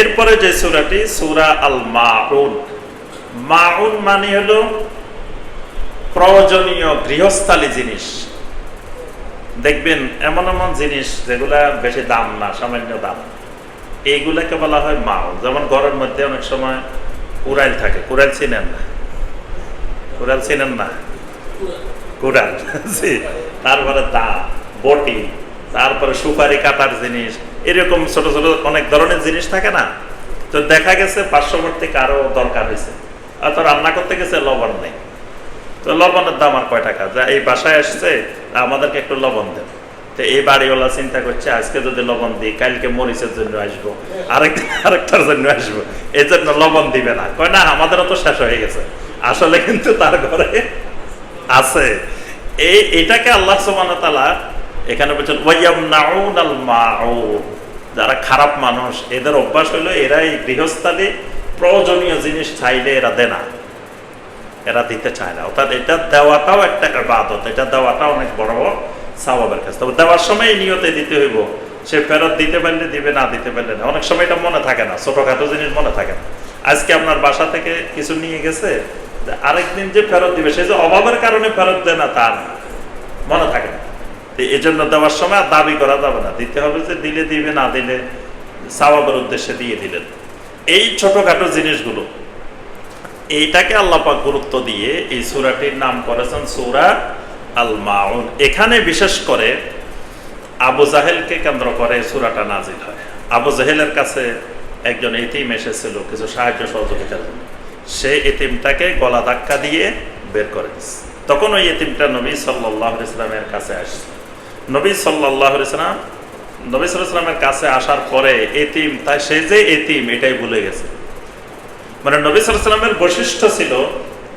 এরপরে যে সুরাটি, সুরা আল মাউন মাউন মানে হলো প্রয়োজনীয় গৃহস্থালী জিনিস। দেখবেন এমন এমন জিনিস যেগুলা বেশি দাম না, সামান্য দাম। এইগুলাকে বলা হয় মাও যেমন ঘরের মধ্যে অনেক সময় কুড়াইল থাকে। কুড়াইল চিনেন না? কুড়াল চিনেন না? কুড়াল তারপরে দা বটি, তারপরে সুপারি কাটার জিনিস এরকম ছোট ছোট অনেক ধরনের জিনিস থাকে না? তো দেখা গেছে পার্শ্ববর্তী কারও দরকার হয়েছে। অত রান্না করতে গেছে, লবণ নেই। তো লবণের দাম আর কয় টাকা? যা এই বাসায় আসছে, আমাদেরকে একটু লবণ দেন। তো এই বাড়িওয়ালা চিন্তা করছে, আজকে যদি লবণ দিই, কালকে মরিচের জন্য আসব আরেক আরেকটার জন্য আসব। এই জন্য লবণ দিবে না। কয়, না আমাদেরও তো শেষ হয়ে গেছে। আসলে কিন্তু তার ঘরে আছে। এই, এটাকে আল্লাহ তাআলা এখানে বলছেন ওয়ায়ামনাউন আল মাউন যারা খারাপ মানুষ, এদের অভ্যাস হলো এরা এই গৃহস্থালী প্রয়োজনীয় জিনিস চাইলে এরা দেয় না। এরা দিতে চায় না। অর্থাৎ এটা দেওয়াটাও একটা বাদত এটা দেওয়াটা অনেক বড় স্বভাবের কাছে তবে দেওয়ার সময় এই নিয়তে দিতে হইব। সে ফেরত দিতে পারলে দিবে, না দিতে পারলে না। অনেক সময় এটা মনে থাকে না, ছোটখাটো জিনিস মনে থাকে না। আজকে আপনার বাসা থেকে কিছু নিয়ে গেছে, আরেকদিন যে ফেরত দিবে, সে যে অভাবের কারণে ফেরত দেয় না, তা মনে থাকে না। তো এই জন্য দেওয়ার সময় আর দাবি করা যাবে না। দিতে হবে যে দিলে দিবে, না দিলে স্বভাবের উদ্দেশ্যে দিয়ে দিলেন। এই ছোটখাটো জিনিসগুলো, এইটাকে আল্লাপাক গুরুত্ব দিয়ে এই সুরাটির নাম করেছেন সুরা আল মাউন এখানে বিশেষ করে আবু জাহেলকে কেন্দ্র করে সুরাটা নাজিল হয়। আবু জাহেলের কাছে একজন এতিম এসেছিল, কিছু সাহায্য সহযোগিতার জন্য। সে এতিমটাকে গলা ধাক্কা দিয়ে বের করে তখন ওই এতিমটা নবী সাল্লাহ ইসলামের কাছে আসছে। নবী সাল্লাহ ইসলাম নবী সাল্লামের কাছে আসার পরে এতিম, তাই সে যে এতিম, এটাই ভুলে গেছে। মানে নবী সাল্লামের বৈশিষ্ট্য ছিল,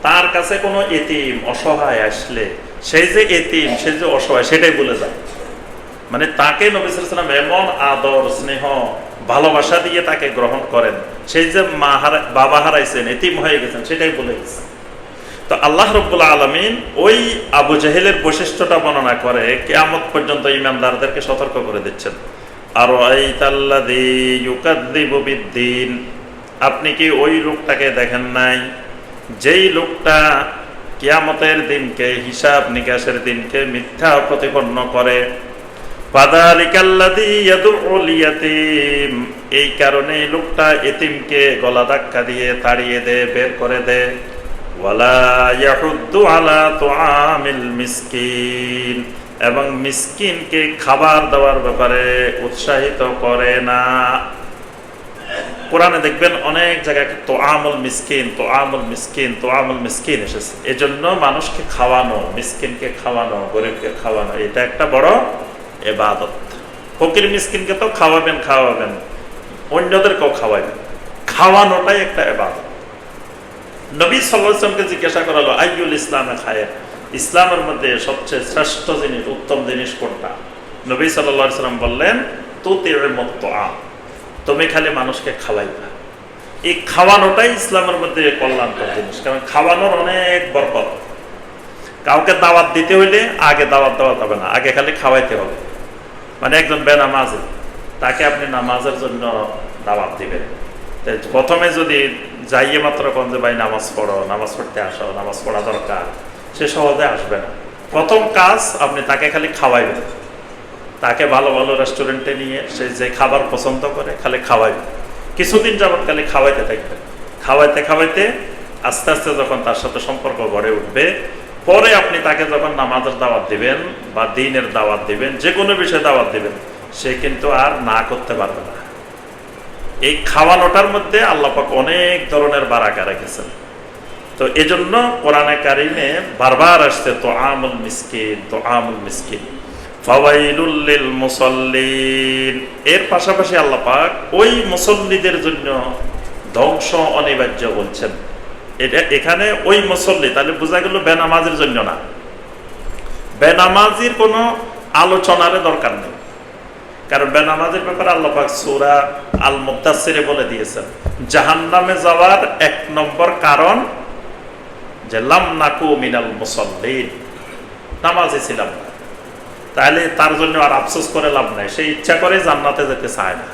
তার কাছে কোনো এতিম, অসহায় আসলে সেই যে এতিম সেই যে অসহায়, সেটাই বলে যায়। মানে তাকে নবী সাল্লাম এমন আদর, স্নেহ, ভালোবাসা দিয়ে তাকে গ্রহণ করেন সেই যে মা হারা, বাবা হারাইছেন, এতিম হয়ে গেছেন, সেটাই বলে গেছে। তো আল্লাহ রব্বুল্লা আলমিন ওই আবু জাহেলের বৈশিষ্ট্যটা বর্ণনা করে, কেয়ামত পর্যন্ত ইমানদারদেরকে সতর্ক করে দিচ্ছেন। আর আপনি কি ওই লোকটাকে দেখেন নাই? যেই লোকটা কিয়ামতের দিনকে, হিসাব নিকাশের দিনকে মিথ্যা প্রতিপন্ন করে। এই কারণে লোকটা এতিমকে গলা ধাক্কা দিয়ে তাড়িয়ে দে, বের করে দে। মিসকিন। এবং মিসকিনকে খাবার দেওয়ার ব্যাপারে উৎসাহিত করে না। কোরআনে দেখবেন অনেক জায়গায় তো আমল মিসকিন তো আমল মিসকিন তো আমল মিসকিন এসেছে। এজন্য মানুষকে খাওয়ানো, মিসকিনকে খাওয়ানো, গরিবকে খাওয়ানো, এটা একটা বড় এবাদত। ফকির মিসকিনকে তো খাওয়াবেন খাওয়াবেন। অন্যদেরকেও খাওয়াবেন। খাওয়ানোটাই একটা এবাদত। নবী সাল্লামকে জিজ্ঞাসা করালো আইউল ইসলামে খায়ের? ইসলামের মধ্যে সবচেয়ে শ্রেষ্ঠ জিনিস, উত্তম জিনিস কোনটা? নবী সাল্লাহ সাল্লাম বললেন তো তেড়ে মত আম তুমি খালি মানুষকে খাওয়াইবা। এই খাওয়ানোটাই ইসলামের মধ্যে কল্যাণকর জিনিস, কারণ খাওয়ানোর অনেক বরকত। কাউকে দাওয়াত দিতে হইলে আগে দাওয়াত দেওয়া যাবে না, আগে খালি খাওয়াইতে হবে। মানে একজন বেনামাজি, তাকে আপনি নামাজের জন্য দাওয়াত দিবেন। প্রথমে যদি যাইয়ে মাত্র কোন যে, ভাই, নামাজ পড়ো, নামাজ পড়তে আসো, নামাজ পড়া দরকার। সে সহজে আসবে না। প্রথম কাজ আপনি তাকে খালি খাওয়াইবেন। তাকে ভালো ভালো রেস্টুরেন্টে নিয়ে সে যে খাবার পছন্দ করে খালি খাওয়াইবে কিছুদিন যাবৎ খালি খাওয়াইতে থাকবে। খাওয়াইতে খাওয়াইতে আস্তে আস্তে যখন তার সাথে সম্পর্ক গড়ে উঠবে, পরে আপনি তাকে যখন নামাজের দাওয়াত দিবেন বা দিনের দাওয়াত দিবেন যে কোনো বিষয়ে দাওয়াত দিবেন, সে কিন্তু আর না করতে পারবে না। এই খাওয়ানোটার মধ্যে আল্লাপাক অনেক ধরনের বারাকা রেখেছেন। তো এজন্য কোরআনে কারিমে বারবার আসছে তো আমুল মিসকিন তো আমুল মিসকিন এর পাশাপাশি আল্লাপাক ওই মুসল্লিদের জন্য ধ্বংস অনিবার্য বলছেন। এটা এখানে ওই মুসল্লি, তাহলে বোঝা গেল বেনামাজির জন্য না। বেনামাজির কোনো আলোচনার দরকার নেই। কারণ বেনামাজের ব্যাপারে আল্লাহ সুরা আল মুদাসসিরে বলে দিয়েছেন, জাহান্নামে যাওয়ার এক নম্বর কারণ যে লাম নাকু মিনাল মুসল্লিন, নামাজি ছিলাম না। তাহলে তার জন্য আর আফসোস করে লাভ নাই। সে ইচ্ছা করে জান্নাতে যেতে চায় না।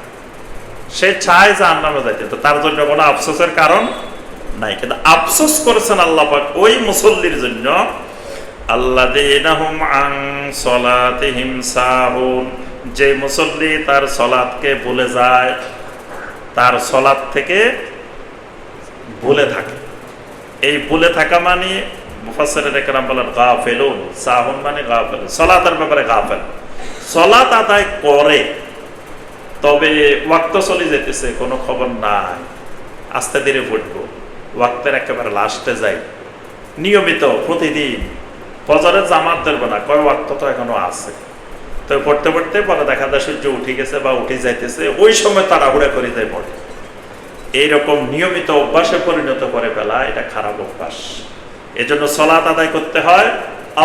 সে চায় যে নামে যাইতে, তো তার জন্য কোনো আফসোসের কারণ নাই। কিন্তু আফসোস করেছেন আল্লাহবাক ওই মুসল্লির জন্য সাহুন। যে মুসল্লি তার সলাদকে ভুলে যায়, তার সলাদ থেকে ভুলে থাকে। এই ভুলে থাকা মানে গাফিলুন, সাহুন মানে সলাতের ব্যাপারে সলাত আদায় করে, তবে ওয়াক্ত চলে যেতেছে কোনো খবর নাই। আস্তে একেবারে লাস্টে নিয়মিত, প্রতিদিন। জামাত ধরবো না, কয় ওয়াক্ত তো এখনও আছে। তো পড়তে পড়তে পরে দেখা যায় সূর্য উঠে গেছে বা উঠে যাইতেছে, ওই সময় তাড়াহুড়া করে যায় পড়ে এইরকম নিয়মিত অভ্যাসে পরিণত করে ফেলা, এটা খারাপ অভ্যাস। এজন্য সলাত আদায় করতে হয়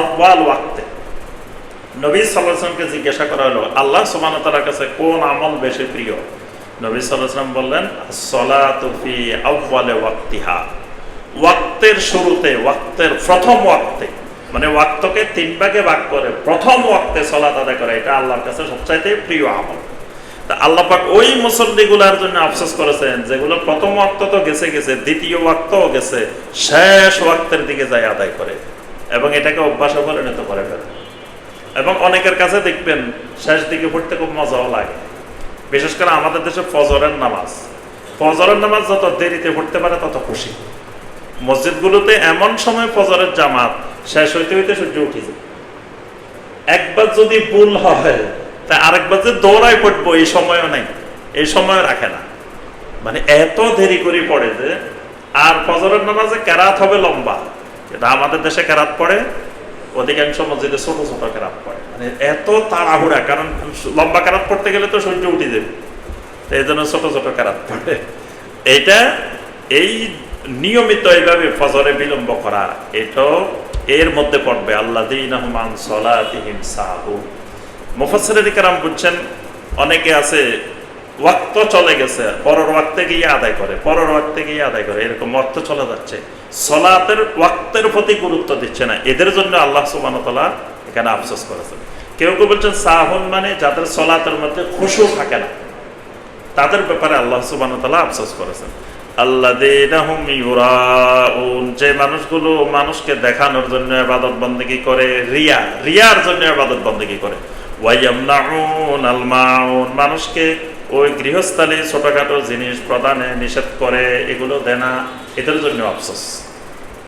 আব্বাল ওয়াক্তে। নবী সাল্লাহামকে জিজ্ঞাসা করা হলো, আল্লাহ সুমানতার কাছে কোন আমল বেশি প্রিয়? নবী সাল্লাহাম বললেন সলাতুফি আব্বালে ওয়াক্তিহা। ওয়াক্তের শুরুতে, ওয়াক্তের প্রথম ওয়াক্তে মানে ওয়াক্তকে তিন ভাগে ভাগ করে, প্রথম ওয়াক্তে সলাত আদায় করে, এটা আল্লাহর কাছে সবচাইতে প্রিয় আমল। তা আল্লাহ পাক ওই মুসল্লিগুলার জন্য আফসোস করেছেন, যেগুলো প্রথম ওয়াক্ত তো গেছে গেছে, দ্বিতীয় ওয়াক্তও গেছে, শেষ ওয়াক্তের দিকে যায় আদায় করে এবং এটাকে অভ্যাসে পরিণত করে ফেলে। এবং অনেকের কাছে দেখবেন, শেষ দিকে পড়তে খুব মজাও লাগে। বিশেষ করে আমাদের দেশে ফজরের নামাজ। ফজরের নামাজ যত দেরিতে পড়তে পারে তত খুশি। মসজিদগুলোতে এমন সময় ফজরের জামাত শেষ হইতে হইতে সূর্য উঠে যায়। একবার যদি ভুল হয়, তা আরেকবার যে দৌড়ায় পড়ব, এই সময়ও নাই, এই সময় রাখে না। মানে এত দেরি করে পড়ে যে, আর ফজরের নামাজে কেরাত হবে লম্বা। এটা আমাদের দেশে কেরাত পড়ে, অধিকাংশ মসজিদে ছোট ছোট কেরাত পড়ে। মানে এত তাড়াহুড়া, কারণ লম্বা কেরাত পড়তে গেলে তো সূর্য উঠে যাবে। এই জন্য ছোট ছোট কেরাত পড়ে। এইটা, এই নিয়মিত এইভাবে ফজরে বিলম্ব করা, এটাও এর মধ্যে পড়বে আল্লাহ দিন রহমান সলাতিহিম সাহু। মুফাসসিরের কারাম বুঝছেন, অনেকে আছে, ওয়াক্ত চলে গেছে, পরের ওয়াক্তে গিয়ে আদায় করে, পরের ওয়াক্তে গিয়ে আদায় করে, এরকম অর্থ চলে যাচ্ছে। সলাতের, ওয়াক্তের প্রতি গুরুত্ব দিচ্ছে না, এদের জন্য আল্লাহ সুবানতলা এখানে আফসোস করেছেন। কেউ কেউ বলছেন সাহুন মানে যাদের সলাতের মধ্যে খুশু থাকে না, তাদের ব্যাপারে আল্লাহ সুবানতলা আফসোস করেছেন। যে মানুষগুলো মানুষকে দেখানোর জন্য আবাদত বন্দেগি করে, রিয়া, রিয়ার জন্য আবাদত বন্দেগি করে। মানুষকে ওই গৃহস্থালী ছোটখাটো জিনিস প্রদানে নিষেধ করে, এগুলো দেনা এদের জন্য আফসোস।